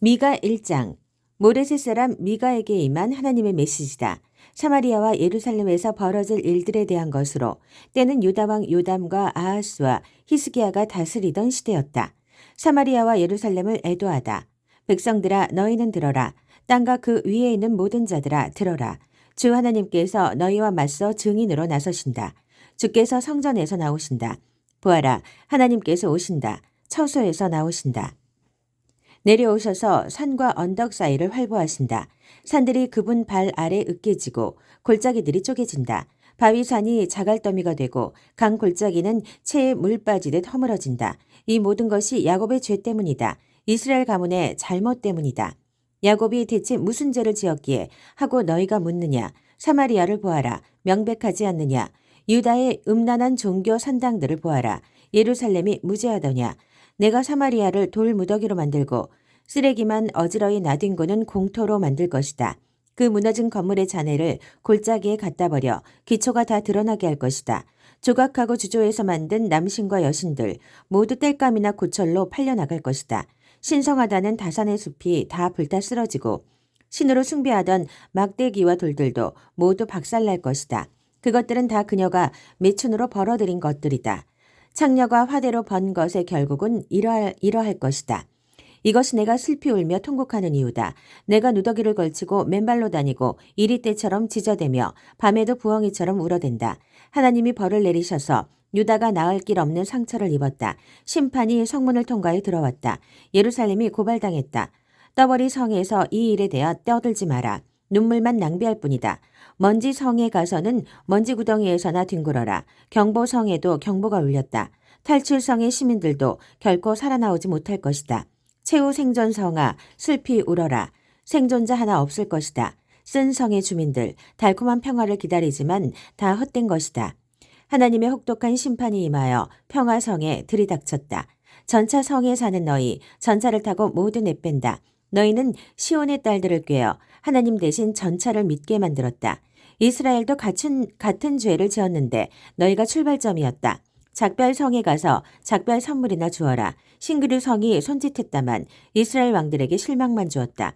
미가 1장 모레셋 사람 미가에게 임한 하나님의 메시지다. 사마리아와 예루살렘에서 벌어질 일들에 대한 것으로 때는 유다 왕 요담과 아하스와 히스기야가 다스리던 시대였다. 사마리아와 예루살렘을 애도하다. 백성들아 너희는 들어라. 땅과 그 위에 있는 모든 자들아 들어라. 주 하나님께서 너희와 맞서 증인으로 나서신다. 주께서 성전에서 나오신다. 보아라 하나님께서 오신다. 처소에서 나오신다. 내려오셔서 산과 언덕 사이를 활보하신다. 산들이 그분 발 아래 으깨지고 골짜기들이 쪼개진다. 바위산이 자갈더미가 되고 강 골짜기는 채에 물 빠지듯 허물어진다. 이 모든 것이 야곱의 죄 때문이다. 이스라엘 가문의 잘못 때문이다. 야곱이 대체 무슨 죄를 지었기에 하고 너희가 묻느냐. 사마리아를 보아라. 명백하지 않느냐. 유다의 음란한 종교 산당들을 보아라. 예루살렘이 무죄하더냐. 내가 사마리아를 돌 무더기로 만들고 쓰레기만 어지러이 나뒹구는 공터로 만들 것이다. 그 무너진 건물의 잔해를 골짜기에 갖다 버려 기초가 다 드러나게 할 것이다. 조각하고 주조해서 만든 남신과 여신들 모두 땔감이나 고철로 팔려나갈 것이다. 신성하다는 다산의 숲이 다 불타 쓰러지고 신으로 숭배하던 막대기와 돌들도 모두 박살날 것이다. 그것들은 다 그녀가 매춘으로 벌어들인 것들이다. 창녀가 화대로 번 것의 결국은 이러할, 이러할 것이다. 이것이 내가 슬피 울며 통곡하는 이유다. 내가 누더기를 걸치고 맨발로 다니고 이리 때처럼 짖어대며 밤에도 부엉이처럼 울어댄다. 하나님이 벌을 내리셔서 유다가 나을 길 없는 상처를 입었다. 심판이 성문을 통과해 들어왔다. 예루살렘이 고발당했다. 떠버리 성에서 이 일에 대하 떠들지 마라. 눈물만 낭비할 뿐이다. 먼지 성에 가서는 먼지 구덩이에서나 뒹굴어라. 경보성에도 경보가 울렸다. 탈출성의 시민들도 결코 살아나오지 못할 것이다. 최후 생존 성아 슬피 울어라. 생존자 하나 없을 것이다. 쓴 성의 주민들 달콤한 평화를 기다리지만 다 헛된 것이다. 하나님의 혹독한 심판이 임하여 평화성에 들이닥쳤다. 전차 성에 사는 너희 전차를 타고 모두 내뺀다. 너희는 시온의 딸들을 꿰어 하나님 대신 전차를 믿게 만들었다. 이스라엘도 같은, 같은 죄를 지었는데 너희가 출발점이었다. 작별 성에 가서 작별 선물이나 주어라. 싱그르 성이 손짓했다만 이스라엘 왕들에게 실망만 주었다.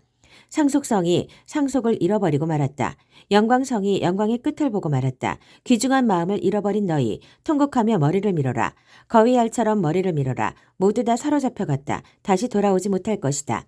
상속성이 상속을 잃어버리고 말았다. 영광성이 영광의 끝을 보고 말았다. 귀중한 마음을 잃어버린 너희 통곡하며 머리를 밀어라. 거위알처럼 머리를 밀어라. 모두 다 사로잡혀갔다. 다시 돌아오지 못할 것이다.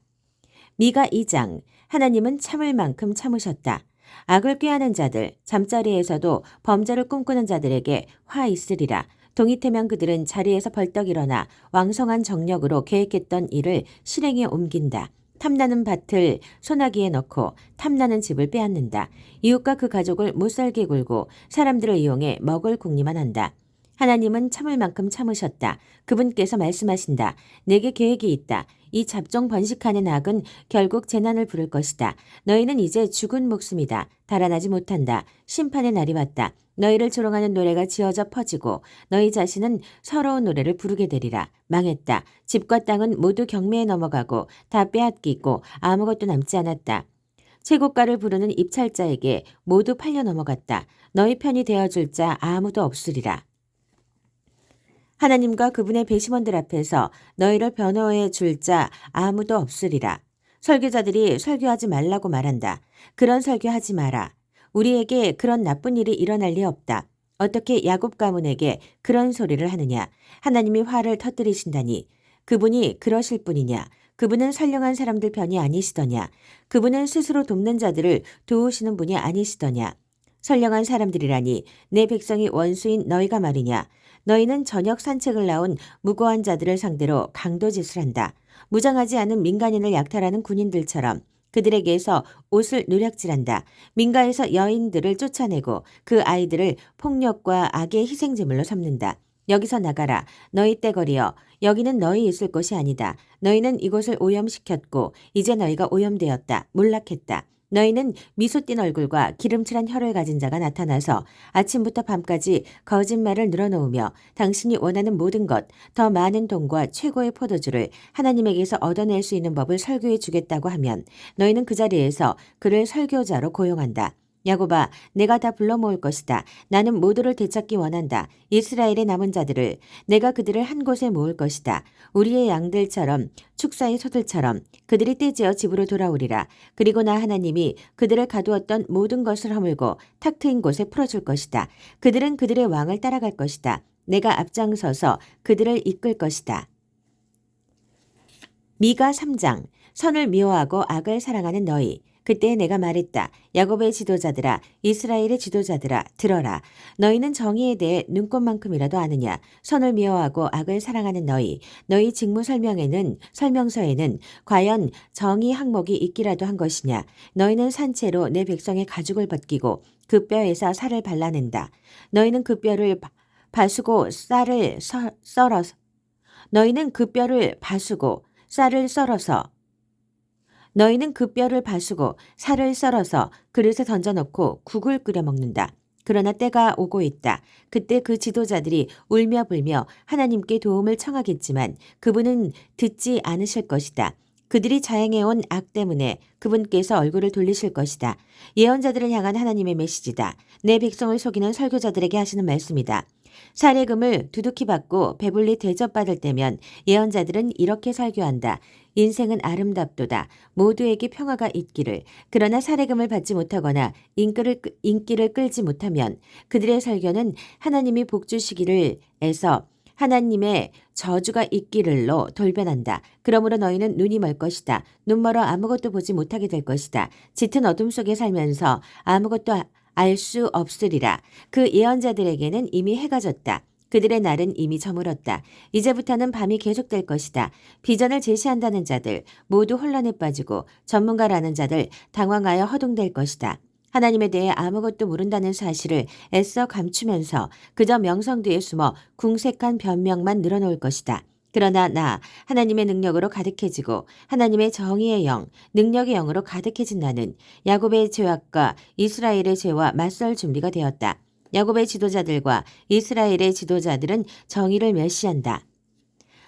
미가 2장 하나님은 참을 만큼 참으셨다. 악을 꾀하는 자들 잠자리에서도 범죄를 꿈꾸는 자들에게 화 있으리라. 동이태면 그들은 자리에서 벌떡 일어나 왕성한 정력으로 계획했던 일을 실행에 옮긴다. 탐나는 밭을 소나기에 넣고 탐나는 집을 빼앗는다. 이웃과 그 가족을 못살게 굴고 사람들을 이용해 먹을 궁리만 한다. 하나님은 참을 만큼 참으셨다. 그분께서 말씀하신다. 내게 계획이 있다. 이 잡종 번식하는 악은 결국 재난을 부를 것이다. 너희는 이제 죽은 목숨이다. 달아나지 못한다. 심판의 날이 왔다. 너희를 조롱하는 노래가 지어져 퍼지고 너희 자신은 서러운 노래를 부르게 되리라. 망했다. 집과 땅은 모두 경매에 넘어가고 다 빼앗기고 아무것도 남지 않았다. 최고가를 부르는 입찰자에게 모두 팔려 넘어갔다. 너희 편이 되어줄 자 아무도 없으리라. 하나님과 그분의 배심원들 앞에서 너희를 변호해 줄 자 아무도 없으리라. 설교자들이 설교하지 말라고 말한다. 그런 설교하지 마라. 우리에게 그런 나쁜 일이 일어날 리 없다. 어떻게 야곱 가문에게 그런 소리를 하느냐? 하나님이 화를 터뜨리신다니. 그분이 그러실 뿐이냐? 그분은 선량한 사람들 편이 아니시더냐? 그분은 스스로 돕는 자들을 도우시는 분이 아니시더냐? 선량한 사람들이라니 내 백성이 원수인 너희가 말이냐? 너희는 저녁 산책을 나온 무고한 자들을 상대로 강도 짓을 한다. 무장하지 않은 민간인을 약탈하는 군인들처럼 그들에게서 옷을 누략질한다. 민가에서 여인들을 쫓아내고 그 아이들을 폭력과 악의 희생제물로 삼는다. 여기서 나가라. 너희 떼거리여. 여기는 너희 있을 곳이 아니다. 너희는 이곳을 오염시켰고 이제 너희가 오염되었다. 몰락했다. 너희는 미소 띤 얼굴과 기름칠한 혀를 가진 자가 나타나서 아침부터 밤까지 거짓말을 늘어놓으며 당신이 원하는 모든 것, 더 많은 돈과 최고의 포도주를 하나님에게서 얻어낼 수 있는 법을 설교해 주겠다고 하면 너희는 그 자리에서 그를 설교자로 고용한다. 야곱아, 내가 다 불러 모을 것이다. 나는 모두를 되찾기 원한다. 이스라엘의 남은 자들을 내가 그들을 한 곳에 모을 것이다. 우리의 양들처럼 축사의 소들처럼 그들이 떼지어 집으로 돌아오리라. 그리고 나 하나님이 그들을 가두었던 모든 것을 허물고 탁 트인 곳에 풀어줄 것이다. 그들은 그들의 왕을 따라갈 것이다. 내가 앞장서서 그들을 이끌 것이다. 미가 3장 선을 미워하고 악을 사랑하는 너희 그때 내가 말했다. 야곱의 지도자들아 이스라엘의 지도자들아 들어라. 너희는 정의에 대해 눈꽃만큼이라도 아느냐. 선을 미워하고 악을 사랑하는 너희 너희 직무 설명에는 설명서에는 과연 정의 항목이 있기라도 한 것이냐. 너희는 산채로 내 백성의 가죽을 벗기고 그 뼈에서 살을 발라낸다. 너희는 그 뼈를 바- 바수고 쌀을 썰- 썰어서 너희는 그 뼈를 바수고 쌀을 썰어서 너희는 그 뼈를 바수고 살을 썰어서 그릇에 던져놓고 국을 끓여 먹는다. 그러나 때가 오고 있다. 그때 그 지도자들이 울며 불며 하나님께 도움을 청하겠지만 그분은 듣지 않으실 것이다. 그들이 자행해온 악 때문에 그분께서 얼굴을 돌리실 것이다. 예언자들을 향한 하나님의 메시지다. 내 백성을 속이는 설교자들에게 하시는 말씀이다. 사례금을 두둑히 받고 배불리 대접받을 때면 예언자들은 이렇게 설교한다. 인생은 아름답도다. 모두에게 평화가 있기를. 그러나 사례금을 받지 못하거나 인기를, 끄- 인기를 끌지 못하면 그들의 설교는 하나님이 복 주시기를 애서 하나님의 저주가 있기를로 돌변한다. 그러므로 너희는 눈이 멀 것이다. 눈 멀어 아무것도 보지 못하게 될 것이다. 짙은 어둠 속에 살면서 아무것도 알 수 없으리라. 그 예언자들에게는 이미 해가 졌다. 그들의 날은 이미 저물었다. 이제부터는 밤이 계속될 것이다. 비전을 제시한다는 자들 모두 혼란에 빠지고 전문가라는 자들 당황하여 허둥댈 것이다. 하나님에 대해 아무것도 모른다는 사실을 애써 감추면서 그저 명성 뒤에 숨어 궁색한 변명만 늘어놓을 것이다. 그러나 나 하나님의 능력으로 가득해지고 하나님의 정의의 영, 능력의 영으로 가득해진 나는 야곱의 죄악과 이스라엘의 죄와 맞설 준비가 되었다. 야곱의 지도자들과 이스라엘의 지도자들은 정의를 멸시한다.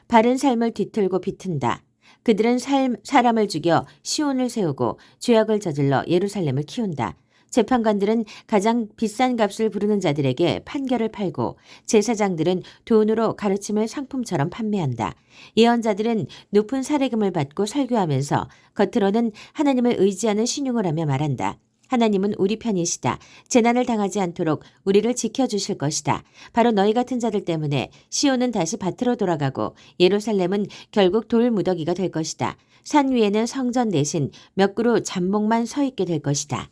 바른 삶을 뒤틀고 비튼다. 그들은 삶, 사람을 죽여 시온을 세우고 죄악을 저질러 예루살렘을 키운다. 재판관들은 가장 비싼 값을 부르는 자들에게 판결을 팔고 제사장들은 돈으로 가르침을 상품처럼 판매한다. 예언자들은 높은 사례금을 받고 설교하면서 겉으로는 하나님을 의지하는 신용을 하며 말한다. 하나님은 우리 편이시다. 재난을 당하지 않도록 우리를 지켜주실 것이다. 바로 너희 같은 자들 때문에 시온은 다시 밭으로 돌아가고 예루살렘은 결국 돌 무더기가 될 것이다. 산 위에는 성전 대신 몇 그루 잡목만 서 있게 될 것이다.